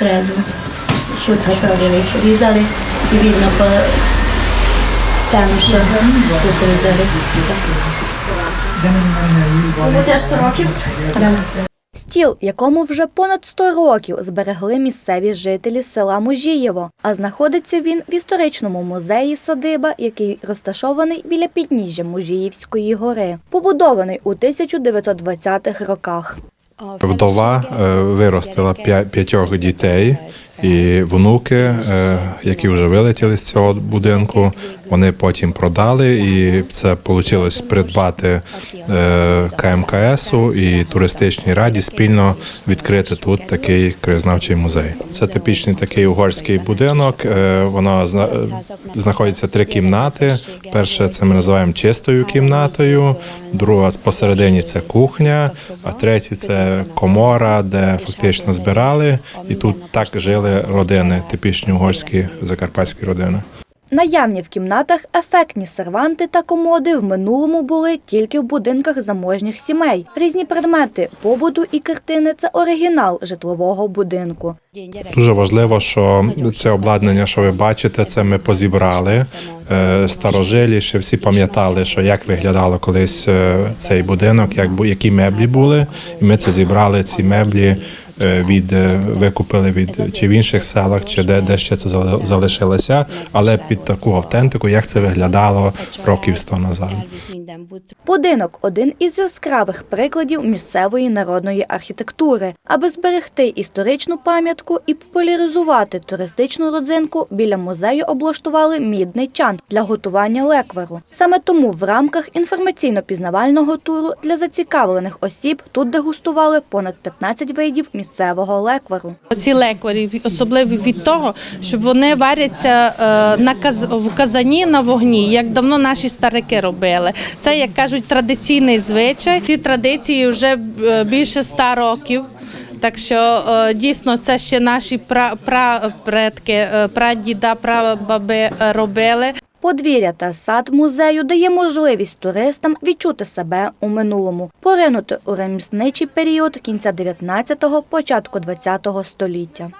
срезу. Тут готовили, різали і видно по стану, що тут різали. Будеш 100 років? Так. Стіл, якому вже понад 100 років зберегли місцеві жителі села Мужієво, а знаходиться він в історичному музеї садиба, який розташований біля підніжжя Мужіївської гори, побудований у 1920-х роках. Вдова е, виростила п'я- п'ятьох дітей, і внуки, е, які вже вилетіли з цього будинку, вони потім продали, і це вийшло придбати е, КМКСу і туристичній раді спільно відкрити тут такий краєзнавчий музей. Це типічний такий угорський будинок. е, Воно е, знаходиться три кімнати. Перше це ми називаємо чистою кімнатою, друга посередині це кухня, а третя це комора, де фактично збирали. І тут так жили родини, типічні угорські закарпатські родини. Наявні в кімнатах ефектні серванти та комоди в минулому були тільки в будинках заможніх сімей. Різні предмети побуту і картини це оригінал житлового будинку. Дуже важливо, що це обладнання, що ви бачите, це ми позібрали. Е, Старожилі ще всі пам'ятали, що як виглядало колись е, цей будинок, як які меблі були. І ми це зібрали ці меблі від е, викупили від чи в інших селах, чи де, де ще це зали- залишилося, але під таку автентику, як це виглядало років 100 назад. Будинок один із яскравих прикладів місцевої народної архітектури. Аби зберегти історичну пам'ятку і популяризувати туристичну родзинку, біля музею облаштували мідний чан для готування леквару. Саме тому в рамках інформаційно-пізнавального туру для зацікавлених осіб тут дегустували понад 15 видів місцевого леквару. Ці лекварі особливі від того, що вони варяться е, на каз... в казані на вогні, як давно наші старики робили. Це, як кажуть, традиційний звичай. Ці традиції вже е, більше ста років. Так що е, дійсно це ще наші пра... прапредки, е, прадіда, прабаби робили. Подвір'я та сад музею дає можливість туристам відчути себе у минулому, поринути у ремісничий період кінця 19-го, початку 20-го століття.